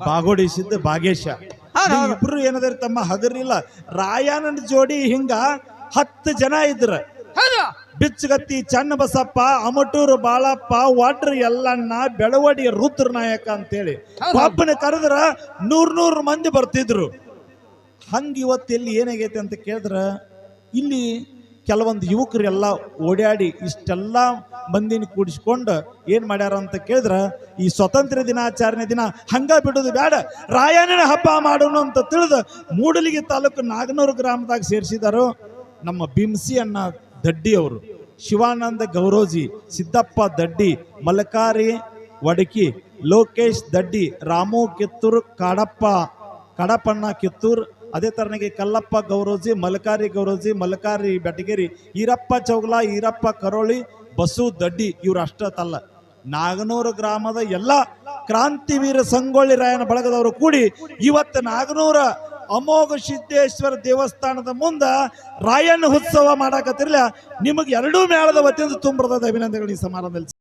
ಬಾಗೋಡಿಸಿದ್ದ ಭಾಗೇಶ. ಇಬ್ರು ಏನದಾರ ತಮ್ಮ ಹಗರಿಲ್ಲ ರಾಯಣ್ಣನ ಜೋಡಿ ಹಿಂಗ ಹತ್ತು ಜನ ಇದ್ರ. ಬಿಚ್ಚಗತ್ತಿ ಚನ್ನ ಬಸಪ್ಪ ಅಮಟೂರು ಬಾಳಪ್ಪ ವಾಡ್ರ ಎಲ್ಲಣ್ಣ ಬೆಳವಡಿ ರುದ್ರ ನಾಯಕ ಅಂತೇಳಿ ಒಬ್ಬನೇ ಕರೆದ್ರ ನೂರ್ ನೂರ್ ಮಂದಿ ಬರ್ತಿದ್ರು. ಹಂಗ ಇವತ್ತು ಎಲ್ಲಿ ಏನಾಗೈತೆ ಅಂತ ಕೇಳಿದ್ರ ಇಲ್ಲಿ ಕೆಲವೊಂದು ಯುವಕರು ಎಲ್ಲ ಓಡಾಡಿ ಇಷ್ಟೆಲ್ಲ ಮಂದಿನ ಕೂಡಿಸ್ಕೊಂಡು ಏನು ಮಾಡ್ಯಾರ ಅಂತ ಕೇಳಿದ್ರೆ, ಈ ಸ್ವತಂತ್ರ ದಿನಾಚರಣೆ ದಿನ ಹಂಗ ಬಿಡೋದು ಬೇಡ ರಾಯಣ್ಣನ ಹಬ್ಬ ಮಾಡೋಣ ಅಂತ ತಿಳಿದು ಮೂಡಲಿಗೆ ತಾಲೂಕು ನಾಗನೂರು ಗ್ರಾಮದಾಗ ಸೇರಿಸಿದಾರು ನಮ್ಮ ಬಿಂಸಿ ಅಣ್ಣ ದಡ್ಡಿ ಅವರು, ಶಿವಾನಂದ ಗೌರೋಜಿ, ಸಿದ್ದಪ್ಪ ದಡ್ಡಿ ಮಲಕಾರಿ ವಡಕಿ, ಲೋಕೇಶ್ ದಡ್ಡಿ, ರಾಮು ಕಿತ್ತೂರು, ಕಾಡಪ್ಪ ಕಡಪಣ್ಣ ಕಿತ್ತೂರು, ಅದೇ ಥರನಾಗಿ ಕಲ್ಲಪ್ಪ ಗೌರೋಜಿ ಮಲಕಾರಿ ಗೌರೋಜಿ ಮಲಕಾರಿ ಬೆಟಗೇರಿ, ಈರಪ್ಪ ಚೌಗ್ಲಾ, ಈರಪ್ಪ ಕರೋಳಿ ಬಸು ದಡ್ಡಿ ಇವ್ರು ಅಷ್ಟತಲ್ಲ ನಾಗನೂರು ಗ್ರಾಮದ ಎಲ್ಲ ಕ್ರಾಂತಿವೀರ ಸಂಗೊಳ್ಳಿ ರಾಯನ ಬಳಗದವರು ಕೂಡಿ ಇವತ್ತು ನಾಗನೂರ ಅಮೋಘ ಸಿದ್ದೇಶ್ವರ ದೇವಸ್ಥಾನದ ಮುಂದ ರಾಯಣ್ಣ ಉತ್ಸವ ಮಾಡಾಕತ್ತಿರ್ಲ ನಿಮಗೆ ಎರಡೂ ಮೇಳದ ವತಿಯಿಂದ ತುಂಬ್ರದ ಅಭಿನಂದನೆಗಳು ಈ ಸಮಾರಂಭದಲ್ಲಿ.